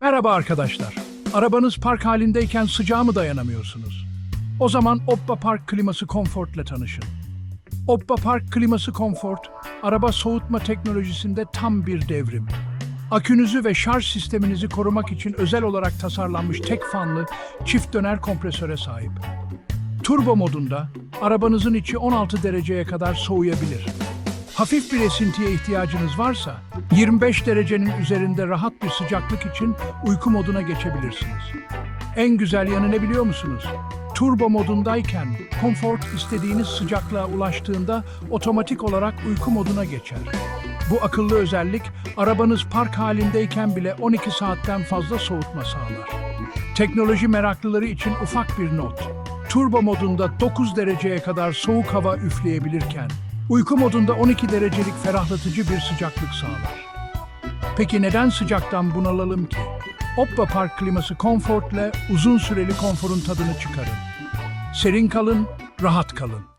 Merhaba arkadaşlar. Arabanız park halindeyken sıcağa mı dayanamıyorsunuz? O zaman Oppa Park Kliması Comfort ile tanışın. Oppa Park Kliması Comfort, araba soğutma teknolojisinde tam bir devrim. Akünüzü ve şarj sisteminizi korumak için özel olarak tasarlanmış tek fanlı çift döner kompresöre sahip. Turbo modunda arabanızın içi 16 dereceye kadar soğuyabilir. Hafif bir esintiye ihtiyacınız varsa 25 derecenin üzerinde rahat bir sıcaklık için uyku moduna geçebilirsiniz. En güzel yanı ne biliyor musunuz? Turbo modundayken konfor istediğiniz sıcaklığa ulaştığında otomatik olarak uyku moduna geçer. Bu akıllı özellik arabanız park halindeyken bile 12 saatten fazla soğutma sağlar. Teknoloji meraklıları için ufak bir not. Turbo modunda 9 dereceye kadar soğuk hava üfleyebilirken, uyku modunda 12 derecelik ferahlatıcı bir sıcaklık sağlar. Peki neden sıcaktan bunalalım ki? Oppa Park kliması Comfort'le uzun süreli konforun tadını çıkarın. Serin kalın, rahat kalın.